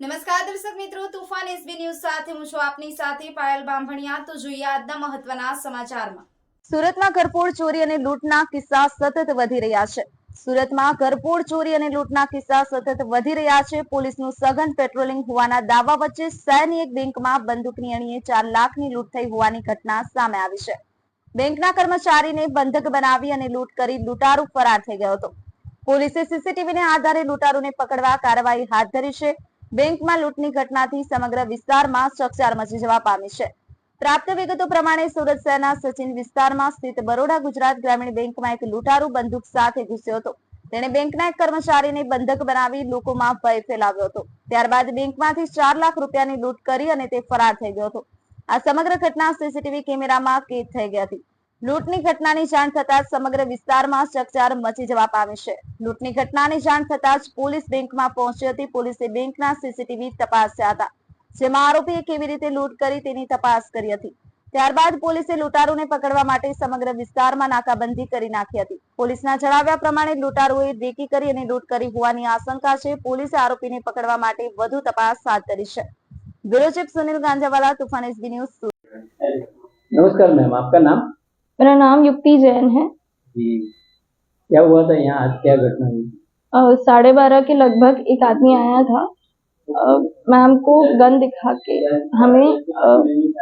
નમસ્કાર દર્શક મિત્રો, તુફાન એસબી ન્યૂઝ સાથે હું છું આપની સાથે પાયલ બાંભણિયા. તો જોઈએ આજના મહત્વના સમાચારમાં. સુરતમાં ઘરફોડ ચોરી અને લૂંટના કિસ્સા સતત વધી રહ્યા છે. સુરતમાં ઘરફોડ ચોરી અને લૂંટના કિસ્સા સતત વધી રહ્યા છે. પોલીસનું સઘન પેટ્રોલિંગ હોવાના દાવા વચ્ચે શહેરની એક બેંકમાં બંદૂકની અણીએ ચાર લાખની લૂંટ થઈ હોવાની ઘટના સામે આવી છે. બેંકના કર્મચારીને બંધક બનાવી અને લૂંટ કરી લૂંટારૂ ફરાર થઈ ગયો હતો. પોલીસે સીસીટીવીને આધારે લૂંટારૂને પકડવા કાર્યવાહી હાથ ધરી છે. બેંકમાં લૂંટની ઘટનાથી સમગ્ર વિસ્તારમાં ચકચાર મચી જવા પામી છે. પ્રાપ્ત વિગતો પ્રમાણે સુરત શહેરના સચિન વિસ્તારમાં સ્થિત બરોડા ગુજરાત ગ્રામીણ બેંકમાં એક લૂંટારૂ બંદૂક સાથે ઘૂસ્યો હતો. તેણે બેંકના એક કર્મચારીને બંધક બનાવી લોકોમાં ભય ફેલાવ્યો હતો. ત્યારબાદ બેંકમાંથી ચાર લાખ રૂપિયાની લૂંટ કરી અને તે ફરાર થઈ ગયો હતો. આ સમગ્ર ઘટના સીસીટીવી કેમેરામાં કેદ થઈ ગઈ હતી. લૂંટની ઘટનાની જાણ થતાં સમગ્ર વિસ્તારમાં ચકચાર મચી જવા પામી છે. લૂંટની ઘટનાની જાણ થતાં જ પોલીસ બેંકમાં પહોંચી હતી. પોલીસે બેંકના સીસીટીવી તપાસ્યા હતા. જેમાં આરોપીએ કેવી રીતે લૂંટ કરી તેની તપાસ કરી હતી. ત્યારબાદ પોલીસે લૂંટારોને પકડવા માટે સમગ્ર વિસ્તારમાં નાકાબંધી કરી નાખી હતી. પોલીસના જણાવ્યા પ્રમાણે લૂંટારોએ રેકી કરી અને લૂંટ કરી હોવાની આશંકા છે. પોલીસે આરોપીને પકડવા માટે વધુ તપાસ હાથ ધરી છે. Bureau chief Sunil Ganjawala, Toofan SB news નમસ્કાર મેમ. આપકા નામ? मेरा नाम युक्ति जैन है। जी। क्या हुआ था यहाँ? आज क्या घटना हुई? साढ़े बारह के लगभग एक आदमी आया था। मैम को गन दिखा के हमें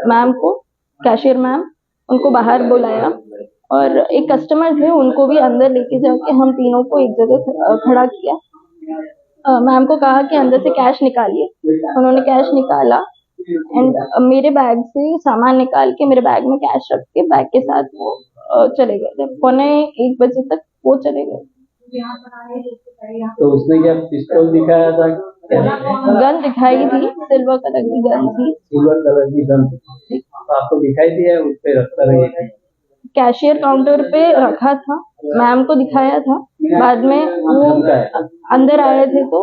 मैम को कैशियर मैम उनको बाहर बुलाया और एक कस्टमर थे उनको भी अंदर लेके जाके हम तीनों को एक जगह खड़ा किया। मैम को कहा कि अंदर से कैश निकालिए। उन्होंने कैश निकाला एंड मेरे बैग से सामान निकाल के मेरे बैग में कैश रख के बैग के साथ वो चले गए। थे पौने एक बजे तक वो चले गए। तो उसने क्या पिस्तौल दिखाया था? गन दिखाई थी सिल्वर कलर की गन थी। सिल्वर कलर की गन आपको दिखाई दिया उस पे रखता रहे कैशियर काउंटर पे रखा था। मैम को दिखाया था। बाद में वो अंदर आए थे तो